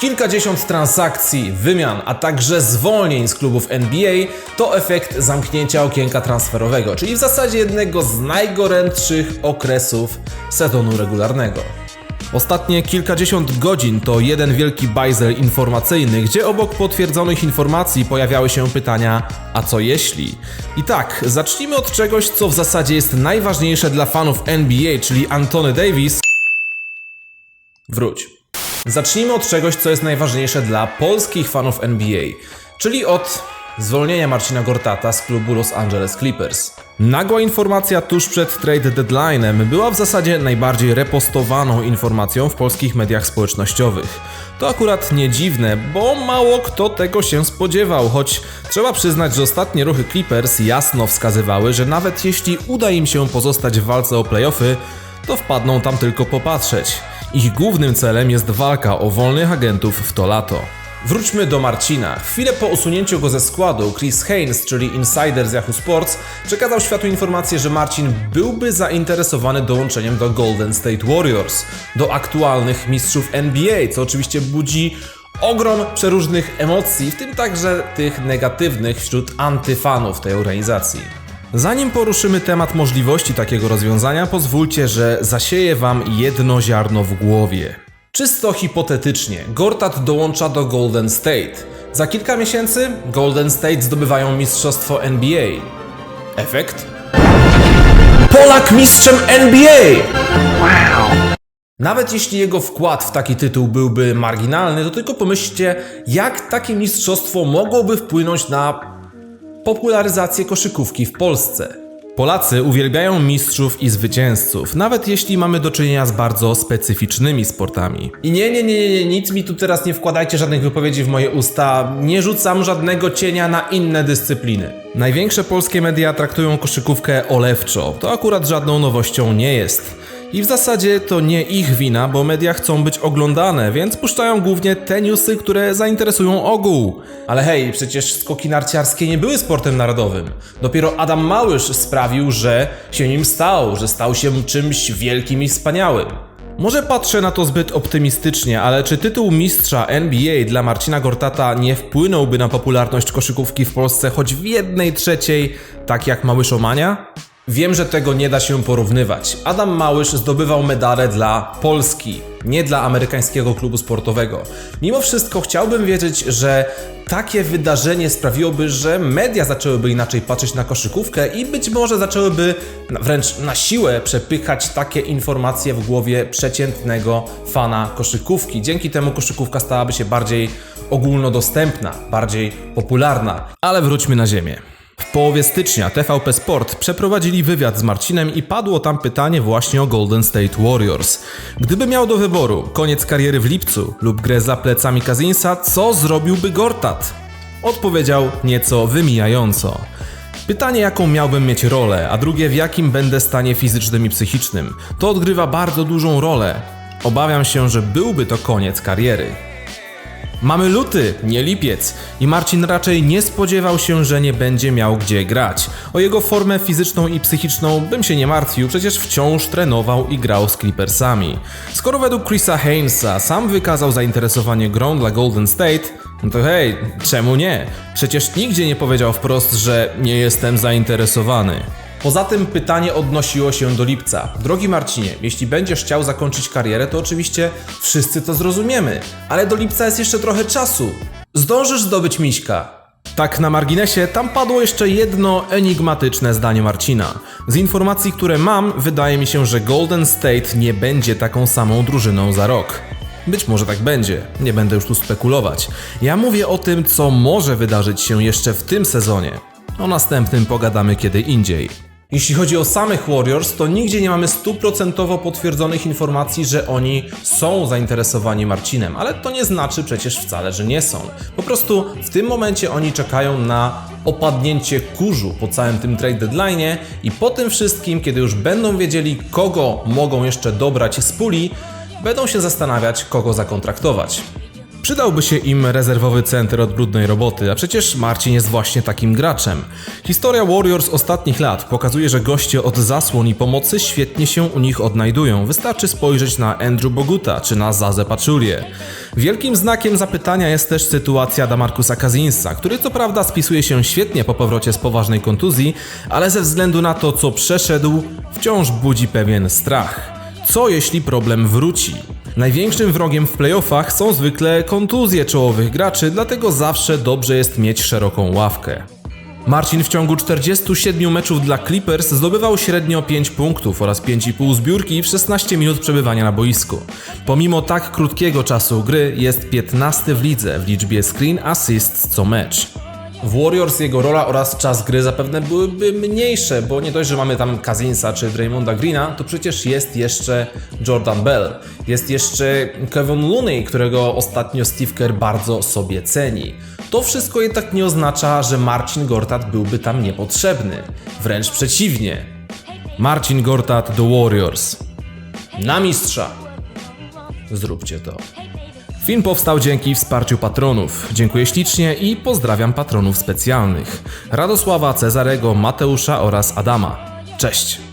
Kilkadziesiąt transakcji, wymian, a także zwolnień z klubów NBA to efekt zamknięcia okienka transferowego, czyli w zasadzie jednego z najgorętszych okresów sezonu regularnego. Ostatnie kilkadziesiąt godzin to jeden wielki bajzel informacyjny, gdzie obok potwierdzonych informacji pojawiały się pytania: a co jeśli? I tak, zacznijmy od czegoś, co w zasadzie jest najważniejsze dla fanów NBA, czyli Antony Davis. Wróć. Zacznijmy od czegoś, co jest najważniejsze dla polskich fanów NBA, czyli od zwolnienia Marcina Gortata z klubu Los Angeles Clippers. Nagła informacja tuż przed trade deadline'em była w zasadzie najbardziej repostowaną informacją w polskich mediach społecznościowych. To akurat nie dziwne, bo mało kto tego się spodziewał, choć trzeba przyznać, że ostatnie ruchy Clippers jasno wskazywały, że nawet jeśli uda im się pozostać w walce o playoffy, to wpadną tam tylko popatrzeć. Ich głównym celem jest walka o wolnych agentów w to lato. Wróćmy do Marcina. Chwilę po usunięciu go ze składu, Chris Haynes, czyli insider z Yahoo Sports, przekazał światu informację, że Marcin byłby zainteresowany dołączeniem do Golden State Warriors, do aktualnych mistrzów NBA, co oczywiście budzi ogrom przeróżnych emocji, w tym także tych negatywnych wśród antyfanów tej organizacji. Zanim poruszymy temat możliwości takiego rozwiązania, pozwólcie, że zasieję Wam jedno ziarno w głowie. Czysto hipotetycznie, Gortat dołącza do Golden State. Za kilka miesięcy Golden State zdobywają mistrzostwo NBA. Efekt? Polak mistrzem NBA! Nawet jeśli jego wkład w taki tytuł byłby marginalny, to tylko pomyślcie, jak takie mistrzostwo mogłoby wpłynąć na popularyzację koszykówki w Polsce. Polacy uwielbiają mistrzów i zwycięzców, nawet jeśli mamy do czynienia z bardzo specyficznymi sportami. I nie, nie, nie, nie, nic mi tu teraz nie wkładajcie żadnych wypowiedzi w moje usta, nie rzucam żadnego cienia na inne dyscypliny. Największe polskie media traktują koszykówkę olewczo, to akurat żadną nowością nie jest. I w zasadzie to nie ich wina, bo media chcą być oglądane, więc puszczają głównie te newsy, które zainteresują ogół. Ale hej, przecież skoki narciarskie nie były sportem narodowym. Dopiero Adam Małysz sprawił, że się nim stał, że stał się czymś wielkim i wspaniałym. Może patrzę na to zbyt optymistycznie, ale czy tytuł mistrza NBA dla Marcina Gortata nie wpłynąłby na popularność koszykówki w Polsce choć w jednej trzeciej, tak jak Małyszomania? Wiem, że tego nie da się porównywać. Adam Małysz zdobywał medale dla Polski, nie dla amerykańskiego klubu sportowego. Mimo wszystko chciałbym wiedzieć, że takie wydarzenie sprawiłoby, że media zaczęłyby inaczej patrzeć na koszykówkę i być może zaczęłyby wręcz na siłę przepychać takie informacje w głowie przeciętnego fana koszykówki. Dzięki temu koszykówka stałaby się bardziej ogólnodostępna, bardziej popularna. Ale wróćmy na ziemię. W połowie stycznia TVP Sport przeprowadzili wywiad z Marcinem i padło tam pytanie właśnie o Golden State Warriors. Gdyby miał do wyboru koniec kariery w lipcu lub grę za plecami Kazinsa, co zrobiłby Gortat? Odpowiedział nieco wymijająco. Pytanie, jaką miałbym mieć rolę, a drugie, w jakim będę stanie fizycznym i psychicznym. To odgrywa bardzo dużą rolę. Obawiam się, że byłby to koniec kariery. Mamy luty, nie lipiec i Marcin raczej nie spodziewał się, że nie będzie miał gdzie grać. O jego formę fizyczną i psychiczną bym się nie martwił, przecież wciąż trenował i grał z Clippersami. Skoro według Chrisa Hainesa sam wykazał zainteresowanie grą dla Golden State, no to hej, czemu nie? Przecież nigdzie nie powiedział wprost, że nie jestem zainteresowany. Poza tym pytanie odnosiło się do lipca. Drogi Marcinie, jeśli będziesz chciał zakończyć karierę, to oczywiście wszyscy to zrozumiemy, ale do lipca jest jeszcze trochę czasu. Zdążysz zdobyć miśka. Tak na marginesie, tam padło jeszcze jedno enigmatyczne zdanie Marcina. Z informacji, które mam, wydaje mi się, że Golden State nie będzie taką samą drużyną za rok. Być może tak będzie, nie będę już tu spekulować. Ja mówię o tym, co może wydarzyć się jeszcze w tym sezonie. O następnym pogadamy kiedy indziej. Jeśli chodzi o samych Warriors, to nigdzie nie mamy stuprocentowo potwierdzonych informacji, że oni są zainteresowani Marcinem, ale to nie znaczy przecież wcale, że nie są. Po prostu w tym momencie oni czekają na opadnięcie kurzu po całym tym trade deadline i po tym wszystkim, kiedy już będą wiedzieli, kogo mogą jeszcze dobrać z puli, będą się zastanawiać, kogo zakontraktować. Przydałby się im rezerwowy center od brudnej roboty, a przecież Marcin jest właśnie takim graczem. Historia Warriors ostatnich lat pokazuje, że goście od zasłon i pomocy świetnie się u nich odnajdują. Wystarczy spojrzeć na Andrew Boguta czy na Zazę Pachulię. Wielkim znakiem zapytania jest też sytuacja Damarkusa Kazinsa, który co prawda spisuje się świetnie po powrocie z poważnej kontuzji, ale ze względu na to, co przeszedł, wciąż budzi pewien strach. Co jeśli problem wróci? Największym wrogiem w playoffach są zwykle kontuzje czołowych graczy, dlatego zawsze dobrze jest mieć szeroką ławkę. Marcin w ciągu 47 meczów dla Clippers zdobywał średnio 5 punktów oraz 5,5 zbiórki w 16 minut przebywania na boisku. Pomimo tak krótkiego czasu gry jest 15 w lidze w liczbie screen assists co mecz. W Warriors jego rola oraz czas gry zapewne byłyby mniejsze, bo nie dość, że mamy tam Kazinsa czy Draymonda Greena, to przecież jest jeszcze Jordan Bell. Jest jeszcze Kevin Looney, którego ostatnio Steve Kerr bardzo sobie ceni. To wszystko jednak nie oznacza, że Marcin Gortat byłby tam niepotrzebny. Wręcz przeciwnie. Marcin Gortat do Warriors. Na mistrza. Zróbcie to. Film powstał dzięki wsparciu patronów. Dziękuję ślicznie i pozdrawiam patronów specjalnych. Radosława, Cezarego, Mateusza oraz Adama. Cześć!